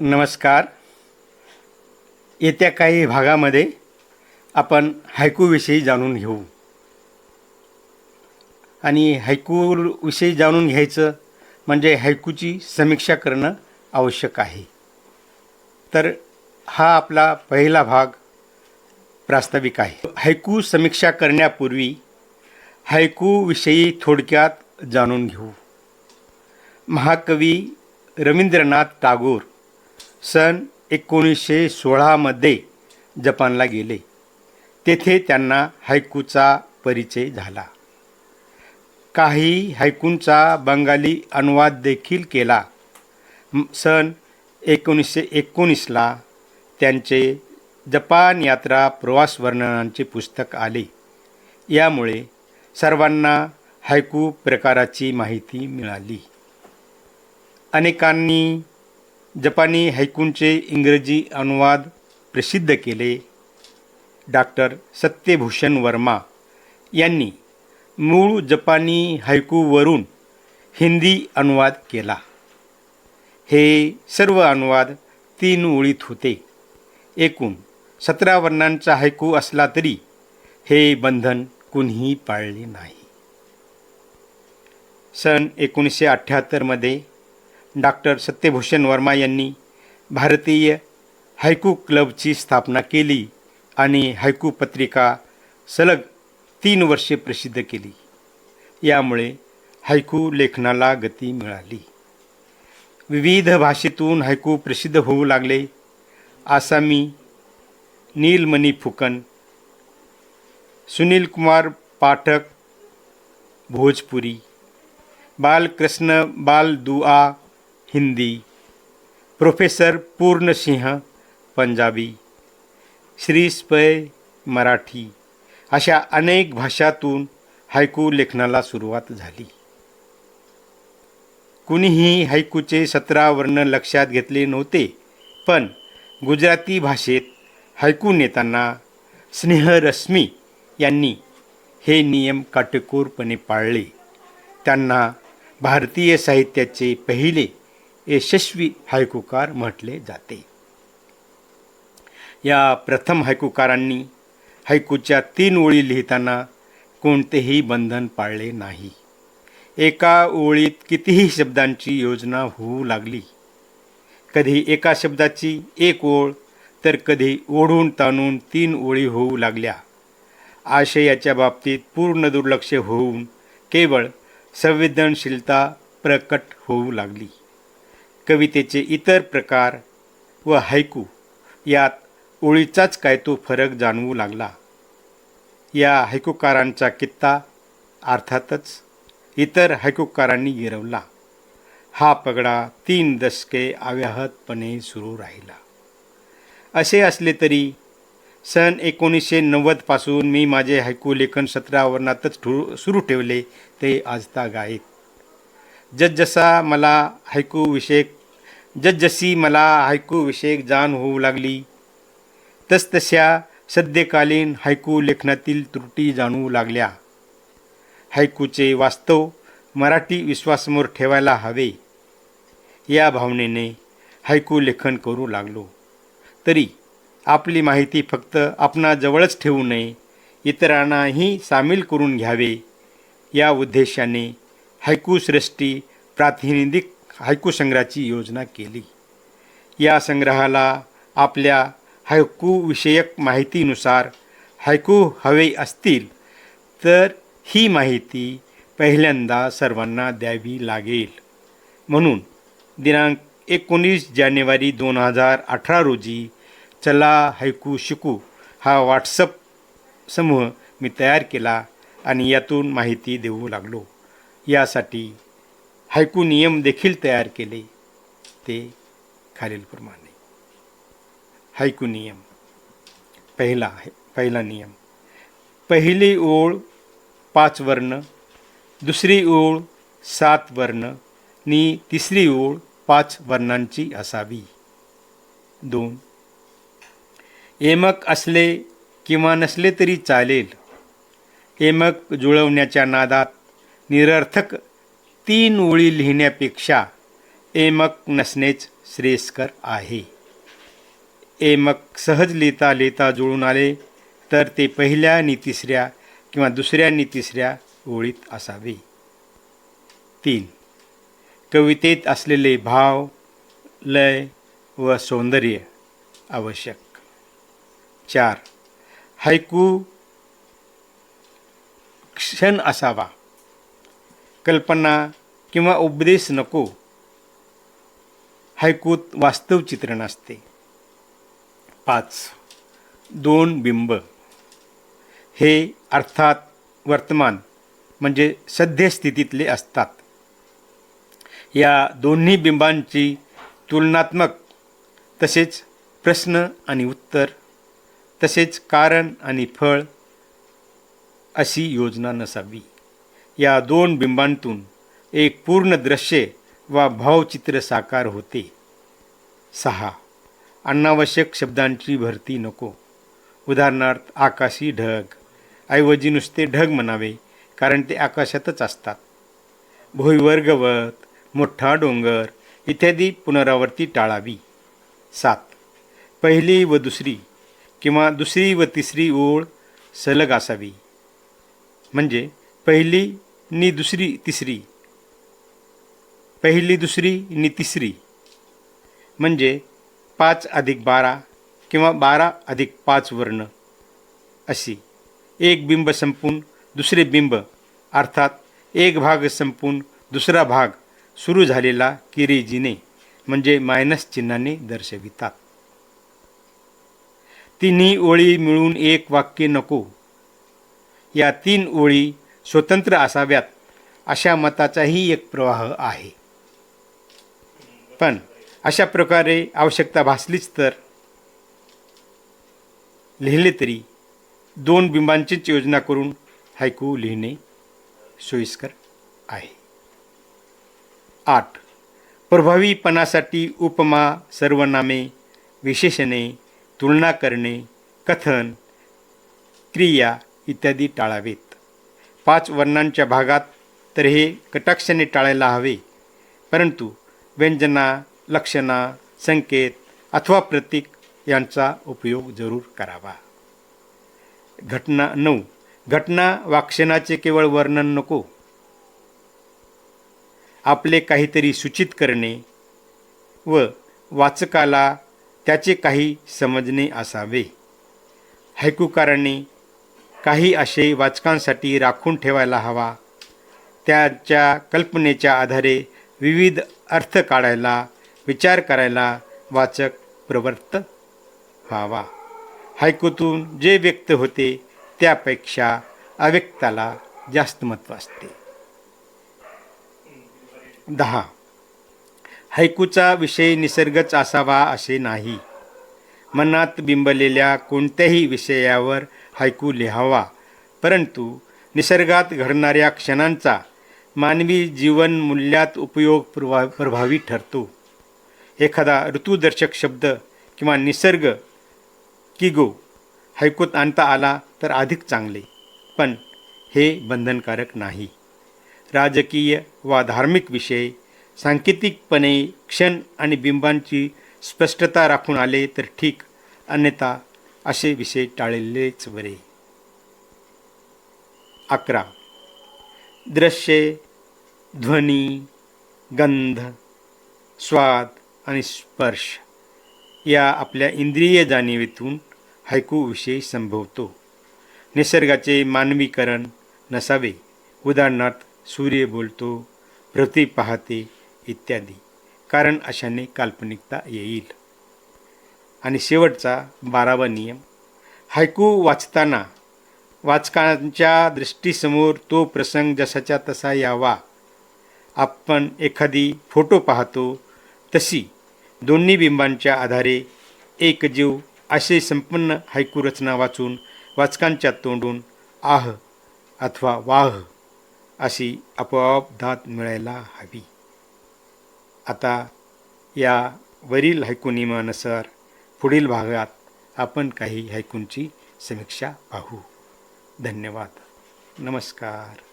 नमस्कार. येत्या काही भागामध्ये आपण हायकूविषयी जाणून घेऊ. आणि हायकूविषयी जाणून घ्यायचं म्हणजे हायकूची समीक्षा करणं आवश्यक आहे. तर हा आपला पहिला भाग प्रास्ताविक आहे. हायकू समीक्षा करण्यापूर्वी हायकूविषयी थोडक्यात जाणून घेऊ. महाकवी रवींद्रनाथ टागोर सन एकोणीसशे सोळामध्ये जपानला गेले. तेथे त्यांना हायकूचा परिचय झाला. काही हायकूंचा बंगाली अनुवाद देखील केला. सन एकोणीसशे एकोणीसला त्यांचे जपान यात्रा प्रवास वर्णनांचे पुस्तक आले. यामुळे सर्वांना हायकू प्रकाराची माहिती मिळाली. अनेकांनी जपानी हैकूंचे इंग्रजी अनुवाद प्रसिद्ध केले. डॉक्टर सत्यभूषण वर्मा यांनी मूळ जपानी हैकूवरून हिंदी अनुवाद केला. हे सर्व अनुवाद तीन ओळीत होते. एकूण सतरा वर्णांचा हैकू असला तरी हे बंधन कुणीही पाळले नाही. सन एकोणीसशे अठ्ठ्याहत्तरमध्ये डॉक्टर सत्यभूषण वर्मा यांनी भारतीय हायकू क्लबची स्थापना केली आणि हायकू पत्रिका सलग तीन वर्षे प्रसिद्ध केली. यामुळे हायकू लेखनाला गती मिळाली. विविध भाषेतून हायकू प्रसिद्ध होऊ लागले. आसामी नीलमणी फुकन सुनील कुमार पाठक भोजपुरी बालकृष्ण बाल दुआ हिंदी प्रोफेसर पूर्णसिंह पंजाबी श्री स्पय मराठी अशा अनेक भाषातून हायकू लेखनाला सुरुवात झाली. कुणीही हायकूचे सतरा वर्ण लक्षात घेतले नव्हते पण गुजराती भाषेत हायकू नेताना स्नेहरश्मी यांनी हे नियम काटेकोरपणे पाळले. त्यांना भारतीय साहित्याचे पहिले यशस्वी हायकूकार म्हटले जाते. या प्रथम हायकूकारांनी हायकूच्या तीन ओळी लिहिताना कोणतेही बंधन पाळले नाही. एका ओळीत कितीही शब्दांची योजना होऊ लागली. कधी एका शब्दाची एक ओळ तर कधी ओढून ताणून तीन ओळी होऊ लागल्या. आशयाच्या बाबतीत पूर्ण दुर्लक्ष होऊन केवळ संवेदनशीलता प्रकट होऊ लागली. कवितेचे इतर प्रकार व हायकू यात ओळीचाच काय तो फरक जाणवू लागला. या हायकूकारांचा कित्ता अर्थातच इतर हायकूकारांनी गिरवला. हा पगडा तीन दशके अव्याहतपणे सुरू राहिला. असे असले तरी सन एकोणीसशे नव्वदपासून मी माझे हायकू लेखन सत्रावरणातच ठू सुरू ठेवले ते आजतागायत. जसजसा मला हायकू विषयक जसजशी मला हायकू विषयक जाण होऊ लागली तसतशा सद्यकालीन हायकू लेखनातील त्रुटी जाणवू लागल्या. हायकूचे वास्तव मराठी विश्वासमोर ठेवायला हवे. या भावनेने हायकू लेखन करू लागलो. तरी आपली माहिती फक्त आपणाजवळच ठेवू नये इतरांनाही सामील करून घ्यावे या उद्देशाने हायकू सृष्टी प्रातिनिधिक हायकू संग्रहाची योजना केली. या संग्रहाला आपल्या हायकू विषयक माहितीनुसार हायकू हवे असतील तर ही माहिती पहिल्यांदा सर्वांना द्यावी लागेल. म्हणून दिनांक एकोणीस जानेवारी दोन हजार अठरा रोजी चला हायकू शिकू हा व्हॉट्सअप समूह मी तयार केला आणि यातून माहिती देऊ लागलो. यासाठी हायकू नियम देखील तयार केले ते खालीलप्रमाणे हायकू नियम. पहिला आहे पहिला नियम. पहिली ओळ पाच वर्ण दुसरी ओळ सात वर्ण आणि तिसरी ओळ पाच वर्णांची असावी. दोन. एमक असले किंवा नसले तरी चालेल. एमक जुळवण्याच्या नादात निरर्थक तीन ओळी लिहिण्यापेक्षा एमक नसणेच श्रेयस्कर आहे. एमक सहज लिहिता लिहिता जुळून आले तर ते पहिल्या आणि तिसऱ्या किंवा दुसऱ्या आणि तिसऱ्या ओळीत असावे. तीन. कवितेत असलेले भाव लय व सौंदर्य आवश्यक. चार. हायकू क्षण असावा. कल्पना किंवा उपदेश नको. हायकूत वास्तव चित्रण असते पाच. दोन बिंब. हे अर्थात वर्तमान म्हणजे सद्यस्थितीतले असतात. या दोन्ही बिंबांची तुलनात्मक तसेच प्रश्न आणि उत्तर तसेच कारण आणि फळ अशी योजना नसावी. या दोन बिंबांतून एक पूर्ण दृश्ये वा भावचित्र साकार होते. सहा. अनावश्यक शब्दांची भरती नको. उदाहरणार्थ आकाशी ढग. ऐवजी नुसते ढग म्हणावे कारण ते आकाशातच असतात. भुईवर्गवत मोठा डोंगर इत्यादी पुनरावृत्ती टाळावी. सात. पहिली व दुसरी किंवा दुसरी व तिसरी ओळ सलग असावी. म्हणजे पहिली नि दुसरी तिसरी. पहिली दुसरी नि तिसरी. म्हणजे पाच अधिक बारा किंवा बारा अधिक पाच वर्ण. अशी. एक बिंब संपून दुसरे बिंब अर्थात एक भाग संपून दुसरा भाग सुरू झालेला किरीजीने म्हणजे मायनस चिन्हाने दर्शवितात. तिन्ही ओळी मिळून एक वाक्य नको. या तीन ओळी स्वतंत्र असाव्यात अशा मताचाही एक प्रवाह आहे. पण अशा प्रकारे आवश्यकता भासलीच तर. लिहिले तरी दोन बिंबांचीच योजना करून हायकू लिहिणे सोयीस्कर आहे. आठ. प्रभावीपणासाठी उपमा सर्वनामे विशेषणे तुलना करणे कथन क्रिया इत्यादी टाळावेत. पाच वर्णांच्या भागात तर हे कटाक्षाने टाळायला हवे. परंतु व्यंजना लक्षणा संकेत अथवा प्रतीक यांचा उपयोग जरूर करावा. घटना नऊ. घटना वाक्षणाचे केवळ वर्णन नको. आपले काहीतरी सूचित करणे व वाचकाला त्याचे काही समजणे असावे. हायकूकारांनी काही आशय वाचकांसाठी राखून ठेवायला हवा. त्याच्या कल्पनेच्या आधारे विविध अर्थ काढायला विचार करायला वाचक प्रवृत्त व्हावा. हायकूतून जे व्यक्त होते त्यापेक्षा अव्यक्ताला जास्त महत्त्व असते. दहा. हायकूचा विषय निसर्गच असावा असे नाही. मनात बिंबलेल्या कोणत्याही विषयावर हायकू लिहावा. परंतु निसर्गात घडणाऱ्या क्षणांचा मानवी जीवन मूल्यात उपयोग प्रभा प्रभावी ठरतो. एखादा ऋतुदर्शक शब्द किंवा निसर्ग किगो हायकूत आणता आला तर अधिक चांगले. पण हे बंधनकारक नाही. राजकीय वा धार्मिक विषय सांकेतिकपणे क्षण आणि बिंबांची स्पष्टता राखून आले तर ठीक अन्यथा असे विषय टाळलेच बरे. अकरा. दृश्य ध्वनी गंध स्वाद आणि स्पर्श या आपल्या इंद्रिय जाणीवेतून हायकूविषयी संभवतो. निसर्गाचे मानवीकरण नसावे. उदाहरणार्थ सूर्य बोलतो पृथ्वी पाहते इत्यादी. कारण अशाने काल्पनिकता येईल. आणि शेवटचा बारावा नियम. हायकू वाचताना वाचकांच्या दृष्टीसमोर तो प्रसंग जसाच्या तसा यावा. आपण एखादी फोटो पाहतो तशी दोन्ही बिंबांच्या आधारे एक जीव असे संपन्न हायकू रचना वाचून वाचकांच्या तोंडून आह अथवा वाह अशी आपोआप दात मिळायला हवी. आता या वरील हायकू नियमानुसार पुढील भागात आपण काही हायकूनची समीक्षा पाहू. धन्यवाद. नमस्कार.